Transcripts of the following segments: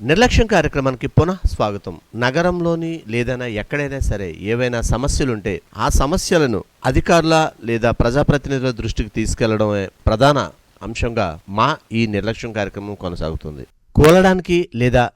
నిర్లక్ష్యం కార్యక్రమానికి పునః స్వాగతం. నగరంలోని లేదైనా ఎక్కడైనా సరే ఏవైనా సమస్యలుంటే ఆ సమస్యలను అధికారుల లేదా ప్రజాప్రతినిధుల దృష్టికి తీసుకెళ్ళడమే ప్రధాన అంశంగా మా ఈ నిర్లక్ష్యం కార్యక్రమం కొనసాగుతుంది. కూలడానికి లేదా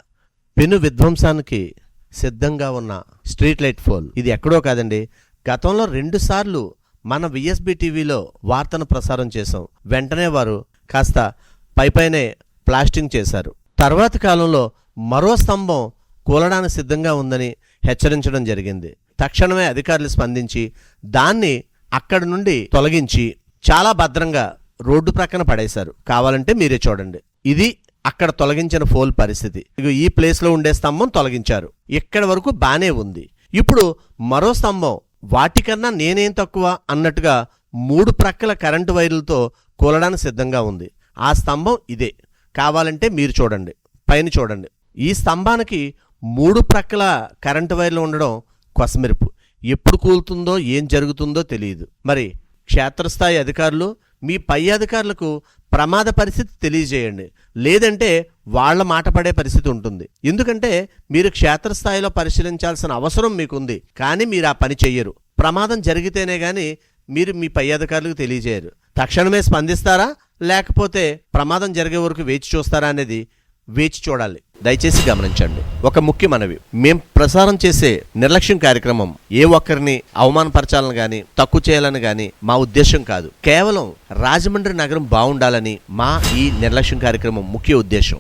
పెను విధ్వంసానికి సిద్ధంగా ఉన్న స్ట్రీట్ లైట్ ఫోల్ ఇది ఎక్కడో కాదండి. గతంలో రెండు సార్లు మన విఎస్బి టీవీలో వార్తను ప్రసారం చేశాం. వెంటనే వారు కాస్త పైపైనే ప్లాస్టింగ్ చేశారు. తర్వాత కాలంలో మరో స్తంభం కూలడానికి సిద్ధంగా ఉందని హెచ్చరించడం జరిగింది. తక్షణమే అధికారులు స్పందించి దాన్ని అక్కడి నుండి తొలగించి చాలా భద్రంగా రోడ్డు ప్రక్కన పడేశారు. కావాలంటే మీరే చూడండి. ఇది అక్కడ తొలగించిన ఫోల్ పరిస్థితి. ఇగో ఈ ప్లేస్లో ఉండే స్తంభం తొలగించారు. ఇక్కడి వరకు బానే ఉంది. ఇప్పుడు మరో స్తంభం వాటికన్నా నేనేం తక్కువ అన్నట్టుగా మూడు ప్రక్కల కరెంటు వైర్లతో కూలడానికి సిద్ధంగా ఉంది. ఆ స్తంభం ఇదే. కావాలంటే మీరు చూడండి పైన చూడండి. ఈ స్తంభానికి మూడు ప్రక్కల కరెంటు వైర్లు ఉండడం కొసమెరుపు. ఎప్పుడు కూలుతుందో ఏం జరుగుతుందో తెలియదు. మరి క్షేత్రస్థాయి అధికారులు మీ పై అధికారులకు ప్రమాద పరిస్థితి తెలియజేయండి. లేదంటే వాళ్ళ మాట పడే పరిస్థితి ఉంటుంది. ఎందుకంటే మీరు క్షేత్రస్థాయిలో పరిశీలించాల్సిన అవసరం మీకుంది. కానీ మీరు ఆ పని చెయ్యరు. ప్రమాదం జరిగితేనే కానీ మీరు మీ పై అధికారులకు తెలియజేయరు. తక్షణమే స్పందిస్తారా? లేకపోతే ప్రమాదం జరిగే వరకు వేచి చూస్తారా అనేది వేచి చూడాలి. దయచేసి గమనించండి. ఒక ముఖ్య మనవి. మేం ప్రసారం చేసే నిర్లక్ష్యం కార్యక్రమం ఏ ఒక్కరిని అవమానపరచాలని గాని తక్కువ చేయాలని గాని మా ఉద్దేశం కాదు. కేవలం రాజమండ్రి నగరం బాగుండాలని మా ఈ నిర్లక్ష్యం కార్యక్రమం ముఖ్య ఉద్దేశం